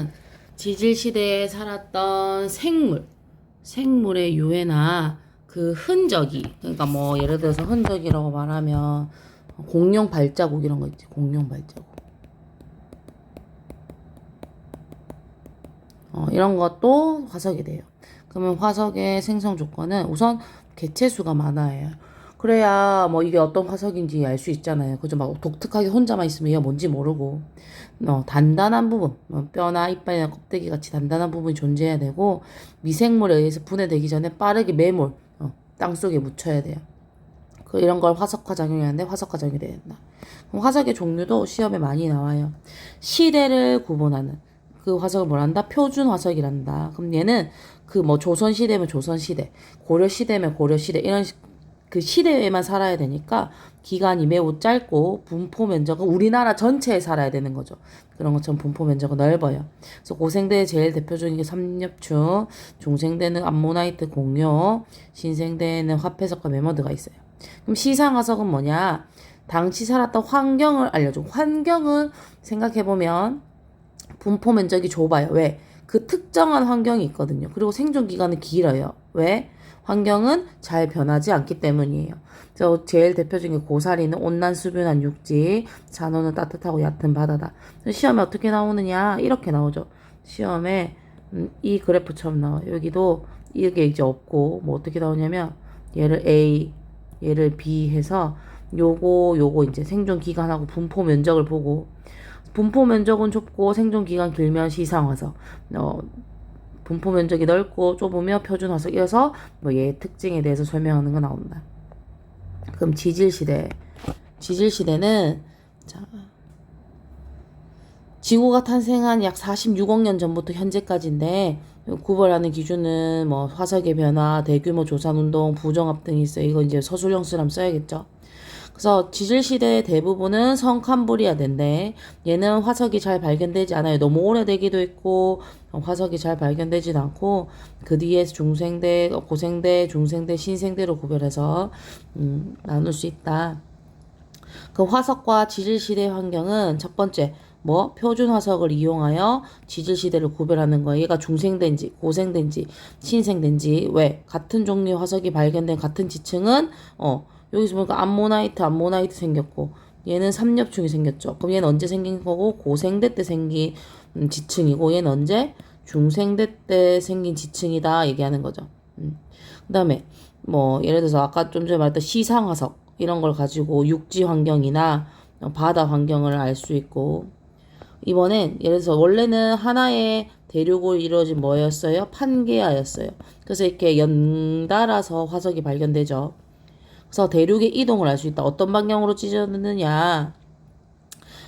보면은 지질 시대에 살았던 생물, 생물의 유해나 그 흔적이, 그러니까 뭐 예를 들어서 흔적이라고 말하면 공룡 발자국 이런 거 있지, 공룡 발자국. 어, 이런 것도 화석이 돼요. 그러면 화석의 생성 조건은 우선 개체수가 많아야 해요. 그래야 뭐 이게 어떤 화석인지 알 수 있잖아요. 그죠? 막 독특하게 혼자만 있으면 이게 뭔지 모르고, 어, 단단한 부분, 뭐 뼈나 이빨이나 껍데기 같이 단단한 부분이 존재해야 되고, 미생물에 의해서 분해되기 전에 빠르게 매몰, 어, 땅 속에 묻혀야 돼요. 그 이런 걸 화석화 작용이 하는데 화석화 작용이 된다. 그럼 화석의 종류도 시험에 많이 나와요. 시대를 구분하는 그 화석을 뭐란다? 표준 화석이란다. 그럼 얘는 그 뭐 조선 시대면 조선 시대, 고려 시대면 고려 시대 이런 시- 그 시대에만 살아야 되니까 기간이 매우 짧고 분포 면적은 우리나라 전체에 살아야 되는 거죠. 그런 것처럼 분포 면적은 넓어요. 그래서 고생대의 제일 대표적인 게 삼엽충, 중생대는 암모나이트 공룡, 신생대에는 화폐석과 메모드가 있어요. 그럼 시상화석은 뭐냐? 당시 살았던 환경을 알려줘. 환경은 생각해보면 분포 면적이 좁아요. 왜? 그 특정한 환경이 있거든요. 그리고 생존 기간은 길어요. 왜? 환경은 잘 변하지 않기 때문이에요. 저 제일 대표적인 게 고사리는 온난 수변한 육지, 산호는 따뜻하고 얕은 바다다. 시험에 어떻게 나오느냐? 이렇게 나오죠. 시험에 음, 이 그래프처럼 나와요. 여기도 이게 이제 없고 뭐 어떻게 나오냐면 얘를 A, 얘를 B 해서 요거 요거 이제 생존 기간하고 분포 면적을 보고 분포 면적은 좁고 생존 기간 길면 시상화석. 어, 분포 면적이 넓고 좁으며 표준 화석이어서 뭐얘 특징에 대해서 설명하는 거 나온다. 그럼 지질 시대. 지질 시대는 자 지구가 탄생한 약 46억 년 전부터 현재까지인데 구별하는 기준은 뭐 화석의 변화, 대규모 조산 운동, 부정합 등이 있어요. 이거 이제 서술형수랑 써야겠죠. 그래서 지질 시대의 대부분은 성캄브리아대인데 얘는 화석이 잘 발견되지 않아요. 너무 오래되기도 했고 화석이 잘 발견되지도 않고 그 뒤에 중생대, 고생대, 중생대, 신생대로 구별해서 음, 나눌 수 있다. 그 화석과 지질 시대 환경은 첫 번째 뭐 표준 화석을 이용하여 지질 시대를 구별하는 거예요. 얘가 중생된지 고생된지 신생된지 왜 같은 종류의 화석이 발견된 같은 지층은 어 여기서 보니까 암모나이트 암모나이트 생겼고 얘는 삼엽충이 생겼죠. 그럼 얘는 언제 생긴 거고 고생대 때 생긴 음, 지층이고 얘는 언제 중생대 때 생긴 지층이다 얘기하는 거죠. 음. 그다음에 뭐 예를 들어서 아까 좀 전에 말했던 시상화석 이런 걸 가지고 육지 환경이나 어, 바다 환경을 알 수 있고 이번엔 예를 들어서 원래는 하나의 대륙으로 이루어진 뭐였어요? 판게아였어요. 그래서 이렇게 연달아서 화석이 발견되죠. 그래서 대륙의 이동을 알 수 있다. 어떤 방향으로 찢어졌느냐.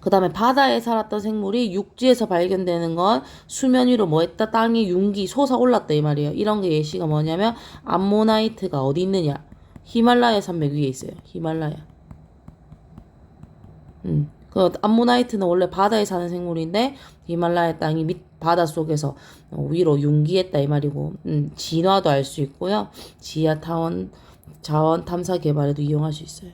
그 다음에 바다에 살았던 생물이 육지에서 발견되는 건 수면 위로 뭐 했다? 땅이 융기 솟아 올랐다 이 말이에요. 이런 게 예시가 뭐냐면 암모나이트가 어디 있느냐? 히말라야 산맥 위에 있어요. 히말라야. 음. 그 암모나이트는 원래 바다에 사는 생물인데 히말라야 땅이 밑 바다 속에서 어, 위로 융기했다 이 말이고 음, 진화도 알 수 있고요. 지하 타원 자원 탐사 개발에도 이용할 수 있어요.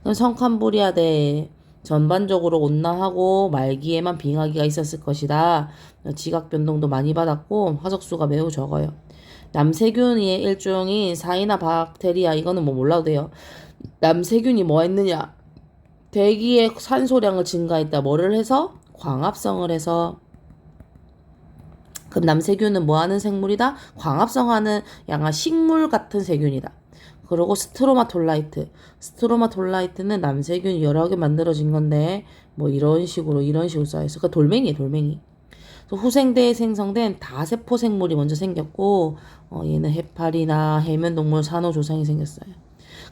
그럼 성캄브리아대 전반적으로 온난하고 말기에만 빙하기가 있었을 것이다. 지각 변동도 많이 받았고 화석수가 매우 적어요. 남세균의 일종인 사이나 박테리아 이거는 뭐 몰라도 돼요. 남세균이 뭐 했느냐? 대기의 산소량을 증가했다. 뭐를 해서? 광합성을 해서 그럼 남세균은 뭐 하는 생물이다? 광합성하는 양아 식물 같은 세균이다. 그리고 스트로마톨라이트. 스트로마톨라이트는 남세균이 여러 개 만들어진 건데 뭐 이런 식으로 이런 식으로 쌓여 있어. 그러니까 돌멩이에요, 돌멩이. 후생대에 생성된 다세포 생물이 먼저 생겼고 어, 얘는 해파리나 해면동물 산호 조상이 생겼어요.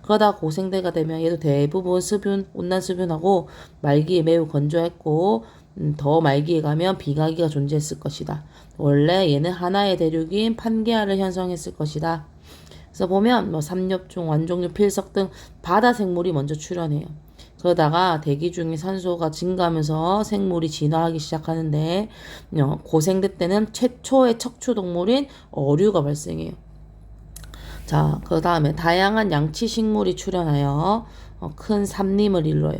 그러다 고생대가 되면 얘도 대부분 수분, 온난 수분하고 말기에 매우 건조했고 음, 더 말기에 가면 빙하기가 존재했을 것이다. 원래 얘는 하나의 대륙인 판게아를 형성했을 것이다. 그래서 보면 뭐 삼엽충, 완종류, 필석 등 바다 생물이 먼저 출현해요. 그러다가 대기 중에 산소가 증가하면서 생물이 진화하기 시작하는데 어, 고생대 때는 최초의 척추 동물인 어류가 발생해요. 자, 그 다음에 다양한 양치 식물이 출현하여 어, 큰 삼림을 이루어요.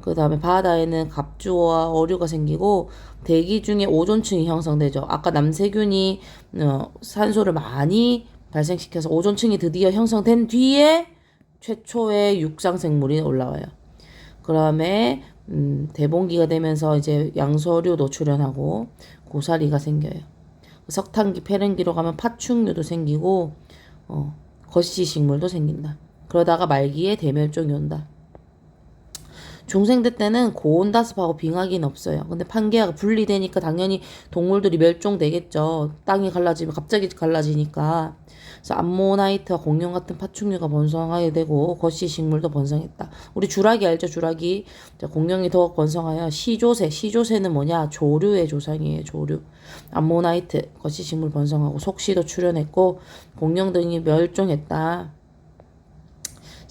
그 다음에 바다에는 갑주어와 어류가 생기고 대기 중에 오존층이 형성되죠. 아까 남세균이 어, 산소를 많이 발생시켜서 오존층이 드디어 형성된 뒤에 최초의 육상 생물이 올라와요. 그다음에 음, 대봉기가 되면서 이제 양서류도 출현하고 고사리가 생겨요. 석탄기, 페른기로 가면 파충류도 생기고 어, 거시 식물도 생긴다. 그러다가 말기에 대멸종이 온다. 중생대 때는 고온다습하고 빙하기는 없어요. 근데 판게아가 분리되니까 당연히 동물들이 멸종되겠죠. 땅이 갈라지면 갑자기 갈라지니까. 그래서 암모나이트와 공룡 같은 파충류가 번성하게 되고 거시 식물도 번성했다. 우리 주라기 알죠? 주라기. 자, 공룡이 더욱 번성하여 시조새. 시조새는 뭐냐? 조류의 조상이에요. 조류. 암모나이트, 거시 식물 번성하고 속시도 출현했고 공룡 등이 멸종했다.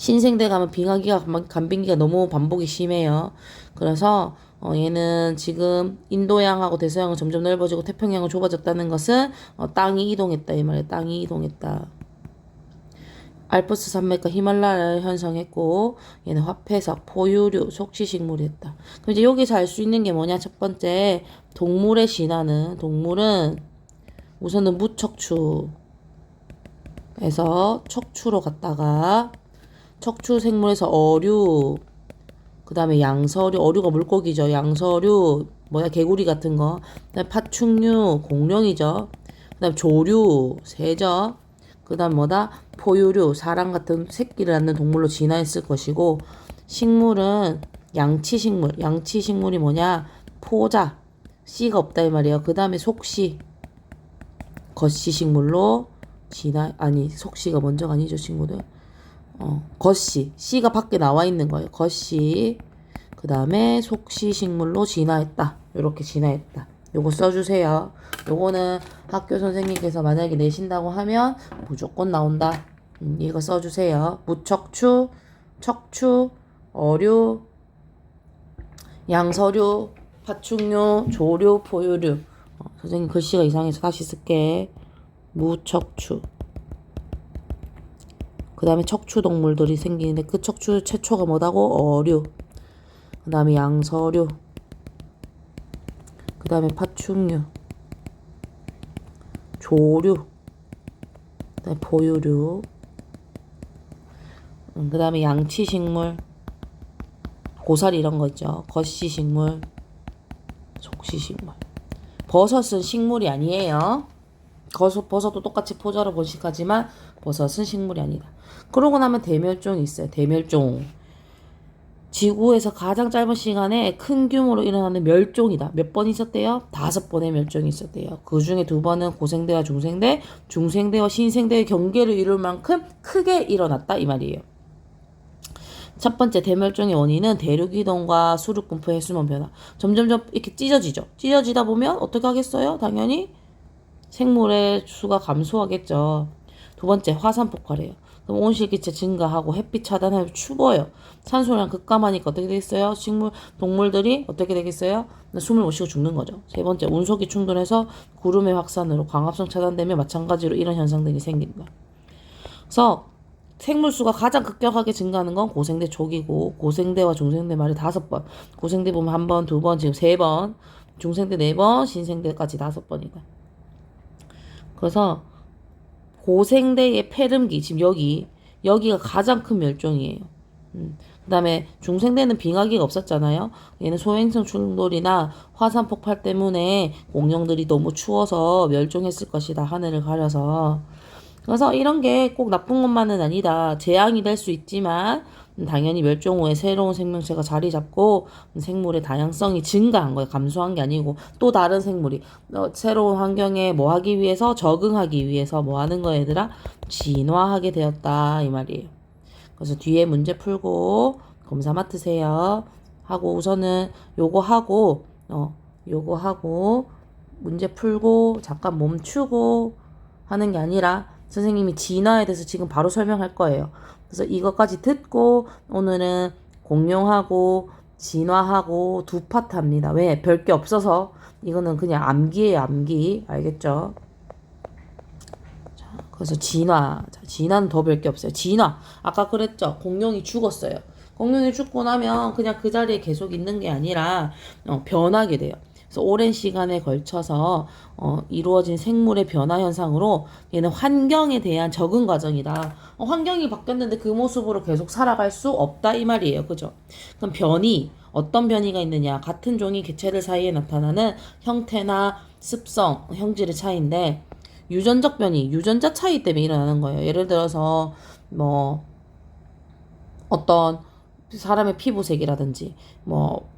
신생대 가면 빙하기가 간- 간빙기가 너무 반복이 심해요. 그래서 어, 얘는 지금 인도양하고 대서양은 점점 넓어지고 태평양은 좁아졌다는 것은 어, 땅이 이동했다 이 말이에요. 땅이 이동했다. 알프스 산맥과 히말라야를 형성했고 얘는 화폐석, 포유류, 속시식물이 했다. 그럼 이제 여기서 알 수 있는 게 뭐냐? 첫 번째 동물의 진화는 동물은 우선은 무척추에서 척추로 갔다가 척추 생물에서 어류, 그 다음에 양서류, 어류가 물고기죠. 양서류, 뭐야, 개구리 같은 거. 그 다음에 파충류, 공룡이죠. 그 다음에 조류, 새죠. 그 다음 뭐다? 포유류, 사람 같은 새끼를 낳는 동물로 진화했을 것이고, 식물은 양치식물. 양치식물이 뭐냐? 포자. 씨가 없다 이 말이에요. 그 다음에 속씨. 겉씨 식물로 진화, 아니, 속씨가 먼저가 아니죠, 친구들. 어, 겉씨. 씨가 밖에 나와 있는 거예요. 겉씨. 그 다음에 속씨 식물로 진화했다. 이렇게 진화했다. 요거 써주세요. 요거는 학교 선생님께서 만약에 내신다고 하면 무조건 나온다. 음, 이거 써주세요. 무척추, 척추, 어류, 양서류, 파충류, 조류, 포유류. 어, 선생님 글씨가 이상해서 다시 쓸게. 무척추. 그 다음에 척추 동물들이 생기는데 그 척추 최초가 뭐다고? 어류. 그 다음에 양서류. 그 다음에 파충류. 조류. 그 다음에 포유류. 음, 그 다음에 양치식물. 고사리 이런 거 있죠. 겉시식물. 속시식물. 버섯은 식물이 아니에요. 버섯, 버섯도 똑같이 포자로 번식하지만 버섯은 식물이 아니다. 그러고 나면 대멸종이 있어요. 대멸종. 지구에서 가장 짧은 시간에 큰 규모로 일어나는 멸종이다. 몇 번 있었대요? 다섯 번의 멸종이 있었대요. 그 중에 두 번은 고생대와 중생대, 중생대와 신생대의 경계를 이룰 만큼 크게 일어났다. 이 말이에요. 첫 번째 대멸종의 원인은 대륙 이동과 수륙 분포 해수면 변화. 점점점 이렇게 찢어지죠. 찢어지다 보면 어떻게 하겠어요? 당연히 생물의 수가 감소하겠죠. 두 번째 화산 폭발이에요. 그럼 온실기체 증가하고 햇빛 차단하면 추워요. 산소량 급감하니까 어떻게 되겠어요? 식물 동물들이 어떻게 되겠어요? 숨을 못 쉬고 죽는 거죠. 세 번째 운석이 충돌해서 구름의 확산으로 광합성 차단되며 마찬가지로 이런 현상들이 생긴다. 그래서 생물 수가 가장 급격하게 증가하는 건 고생대 초기고 고생대와 중생대 말이 다섯 번. 고생대 보면 한 번, 두 번, 지금 세 번. 중생대 네 번, 신생대까지 다섯 번이다. 그래서 고생대의 폐름기 지금 여기 여기가 가장 큰 멸종이에요. 음. 그다음에 중생대는 빙하기가 없었잖아요. 얘는 소행성 충돌이나 화산 폭발 때문에 공룡들이 너무 추워서 멸종했을 것이다. 하늘을 가려서. 그래서 이런 게 꼭 나쁜 것만은 아니다. 재앙이 될 수 있지만 음, 당연히 멸종 후에 새로운 생명체가 자리 잡고 음, 생물의 다양성이 증가한 거예요. 감소한 게 아니고 또 다른 생물이 어, 새로운 환경에 뭐 하기 위해서 적응하기 위해서 뭐 하는 거 얘들아 진화하게 되었다 이 말이에요. 그래서 뒤에 문제 풀고 검사 맡으세요. 하고 우선은 요거 하고 어 요거 하고 문제 풀고 잠깐 멈추고 하는 게 아니라 선생님이 진화에 대해서 지금 바로 설명할 거예요. 그래서 이것까지 듣고 오늘은 공룡하고 진화하고 두 파트 합니다. 왜? 별 게 없어서 이거는 그냥 암기예요, 암기. 알겠죠? 자, 그래서 진화. 자, 진화는 더 별 게 없어요. 진화. 아까 그랬죠? 공룡이 죽었어요. 공룡이 죽고 나면 그냥 그 자리에 계속 있는 게 아니라 어, 변하게 돼요. 그래서 오랜 시간에 걸쳐서 어, 이루어진 생물의 변화 현상으로 얘는 환경에 대한 적응 과정이다. 어, 환경이 바뀌었는데 그 모습으로 계속 살아갈 수 없다 이 말이에요. 그죠? 그럼 변이 어떤 변이가 있느냐? 같은 종이 개체들 사이에 나타나는 형태나 습성, 형질의 차이인데 유전적 변이, 유전자 차이 때문에 일어나는 거예요. 예를 들어서 뭐 어떤 사람의 피부색이라든지 뭐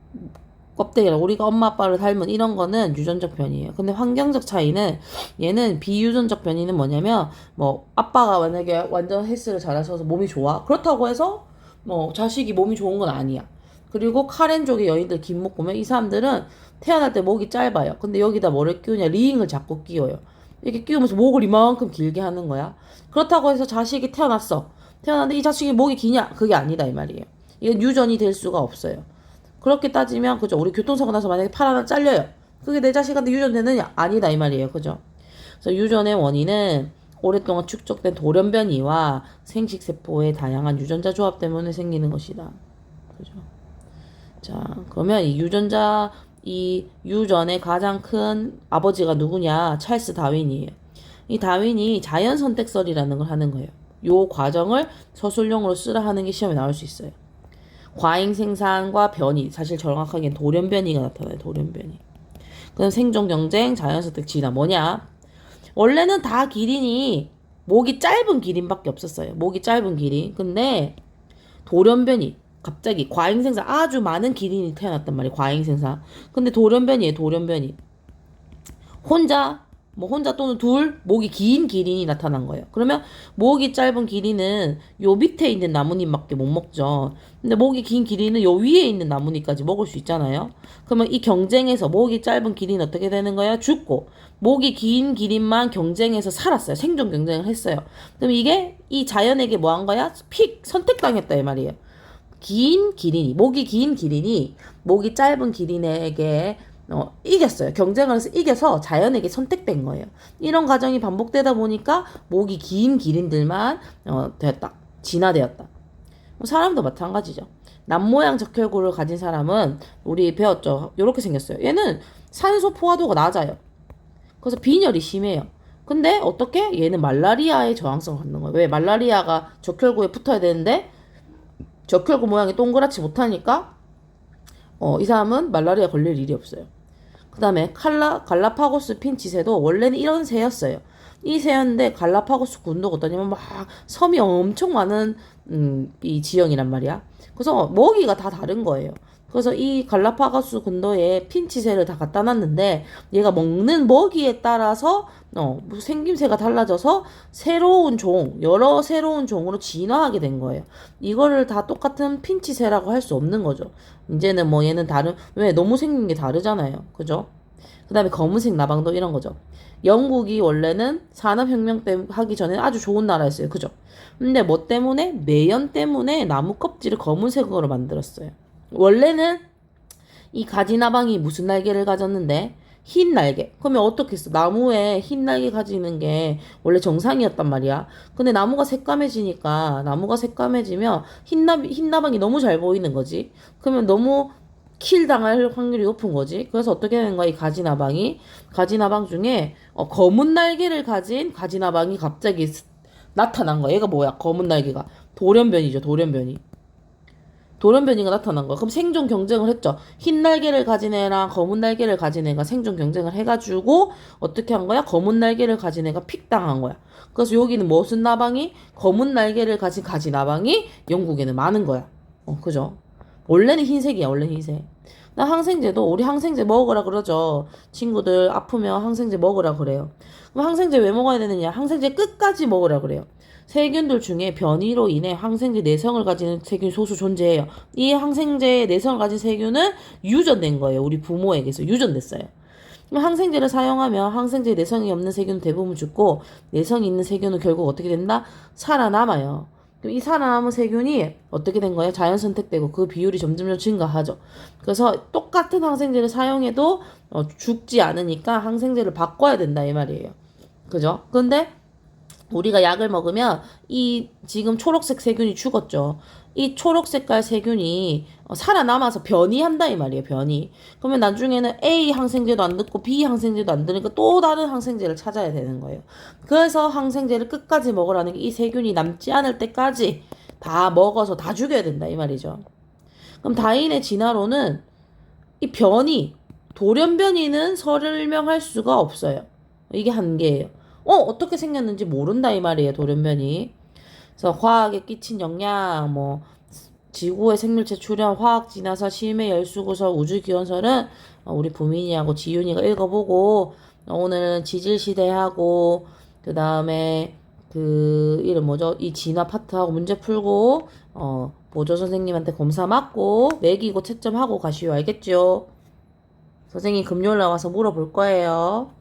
껍데기라 우리가 엄마 아빠를 닮은 이런 거는 유전적 변이에요. 근데 환경적 차이는 얘는 비유전적 변이는 뭐냐면 뭐 아빠가 만약에 완전 헬스를 잘하셔서 몸이 좋아 그렇다고 해서 뭐 자식이 몸이 좋은 건 아니야. 그리고 카렌족의 여인들 김목 보면 이 사람들은 태어날 때 목이 짧아요. 근데 여기다 뭐를 끼우냐 링을 자꾸 끼워요. 이렇게 끼우면서 목을 이만큼 길게 하는 거야. 그렇다고 해서 자식이 태어났어. 태어났는데 이 자식이 목이 기냐? 그게 아니다 이 말이에요. 이건 유전이 될 수가 없어요. 그렇게 따지면 그죠? 우리 교통사고 나서 만약에 팔 하나 잘려요. 그게 내 자식한테 유전되느냐? 아니다 이 말이에요. 그죠? 그래서 유전의 원인은 오랫동안 축적된 돌연변이와 생식세포의 다양한 유전자 조합 때문에 생기는 것이다. 그죠? 자, 그러면 이 유전자, 이 유전의 가장 큰 아버지가 누구냐? 찰스 다윈이에요. 이 다윈이 자연 선택설이라는 걸 하는 거예요. 요 과정을 서술용으로 쓰라 하는 게 시험에 나올 수 있어요. 과잉 생산과 변이, 사실 정확하게는 돌연변이가 나타나요. 돌연변이. 그럼 생존 경쟁, 자연 선택 진화 뭐냐? 원래는 다 기린이 목이 짧은 기린밖에 없었어요. 목이 짧은 기린. 근데 돌연변이 갑자기 과잉 생산 아주 많은 기린이 태어났단 말이에요. 과잉 생산. 근데 돌연변이에요. 돌연변이. 혼자 뭐 혼자 또는 둘 목이 긴 기린이 나타난 거예요. 그러면 목이 짧은 기린은 요 밑에 있는 나뭇잎밖에 못 먹죠. 근데 목이 긴 기린은 요 위에 있는 나뭇잎까지 먹을 수 있잖아요. 그러면 이 경쟁에서 목이 짧은 기린은 어떻게 되는 거야? 죽고 목이 긴 기린만 경쟁해서 살았어요. 생존 경쟁을 했어요. 그럼 이게 이 자연에게 뭐 한 거야? 픽 선택당했다 이 말이에요. 긴 기린이 목이 긴 기린이 목이 짧은 기린에게 어, 이겼어요. 경쟁을 해서 이겨서 자연에게 선택된 거예요. 이런 과정이 반복되다 보니까 목이 긴 기린들만 어, 됐다. 진화되었다. 뭐 사람도 마찬가지죠. 남모양 적혈구를 가진 사람은 우리 배웠죠. 이렇게 생겼어요. 얘는 산소 포화도가 낮아요. 그래서 빈혈이 심해요. 근데 어떻게 얘는 말라리아의 저항성을 갖는 거예요. 왜 말라리아가 적혈구에 붙어야 되는데 적혈구 모양이 동그랗지 못하니까 어, 이 사람은 말라리아 걸릴 일이 없어요. 그 다음에 칼라, 갈라파고스 핀치새도 원래는 이런 새였어요. 이 새였는데 갈라파고스 군도가 어떠냐면 막 섬이 엄청 많은 음, 이 지형이란 말이야. 그래서 먹이가 다 다른 거예요. 그래서 이 갈라파고스 군도에 핀치새를 다 갖다 놨는데 얘가 먹는 먹이에 따라서 어, 뭐 생김새가 달라져서 새로운 종, 여러 새로운 종으로 진화하게 된 거예요. 이거를 다 똑같은 핀치새라고 할 수 없는 거죠. 이제는 뭐 얘는 다른, 왜? 너무 생긴 게 다르잖아요. 그죠? 그 다음에 검은색 나방도 이런 거죠. 영국이 원래는 산업혁명 때 하기 전에 아주 좋은 나라였어요. 그죠? 근데 뭐 때문에? 매연 때문에 나무 껍질을 검은색으로 만들었어요. 원래는 이 가지나방이 무슨 날개를 가졌는데 흰 날개. 그러면 어떻게 했어? 나무에 흰 날개 가지는 게 원래 정상이었단 말이야. 근데 나무가 새까매지니까 나무가 새까매지면 흰 나 흰 나방이 너무 잘 보이는 거지. 그러면 너무 킬 당할 확률이 높은 거지. 그래서 어떻게 되는 거야? 이 가지나방이 가지나방 중에 어, 검은 날개를 가진 가지나방이 갑자기 스- 나타난 거야. 얘가 뭐야? 검은 날개가 돌연변이죠. 돌연변이. 돌연변이가 나타난 거야. 그럼 생존 경쟁을 했죠. 흰 날개를 가진 애랑 검은 날개를 가진 애가 생존 경쟁을 해가지고 어떻게 한 거야? 검은 날개를 가진 애가 픽당한 거야. 그래서 여기는 무슨 나방이? 검은 날개를 가진 가지 나방이 영국에는 많은 거야. 어, 그죠? 원래는 흰색이야. 원래 흰색. 나 항생제도 우리 항생제 먹으라 그러죠. 친구들 아프면 항생제 먹으라 그래요. 그럼 항생제 왜 먹어야 되느냐? 항생제 끝까지 먹으라 그래요. 세균들 중에 변이로 인해 항생제 내성을 가지는 세균이 소수 존재해요. 이 항생제의 내성을 가진 세균은 유전된 거예요. 우리 부모에게서 유전됐어요. 항생제를 사용하면 항생제에 내성이 없는 세균은 대부분 죽고 내성이 있는 세균은 결국 어떻게 된다? 살아남아요. 이 살아남은 세균이 어떻게 된 거예요? 자연 선택되고 그 비율이 점점 증가하죠. 그래서 똑같은 항생제를 사용해도 어, 죽지 않으니까 항생제를 바꿔야 된다 이 말이에요. 그죠? 근데 우리가 약을 먹으면 이 지금 초록색 세균이 죽었죠. 이 초록 색깔 세균이 어, 살아남아서 변이한다 이 말이에요. 변이. 그러면 나중에는 A 항생제도 안 듣고 B 항생제도 안 들으니까 또 다른 항생제를 찾아야 되는 거예요. 그래서 항생제를 끝까지 먹으라는 게 이 세균이 남지 않을 때까지 다 먹어서 다 죽여야 된다 이 말이죠. 그럼 다인의 진화로는 이 변이 돌연변이는 설명할 수가 없어요. 이게 한계예요. 어 어떻게 생겼는지 모른다 이 말이에요. 돌연변이. 그래서 화학에 끼친 영향, 뭐 지구의 생물체 출현, 화학 진화설, 심해 열수 구설, 우주 기원설은 어, 우리 부민이하고 지윤이가 읽어보고 어, 오늘은 지질 시대하고 그 다음에 그 이름 뭐죠? 이 진화 파트하고 문제 풀고 어 보조 선생님한테 검사 맞고 매기고 채점하고 가시오 알겠죠? 선생님 금요일 나와서 물어볼 거예요.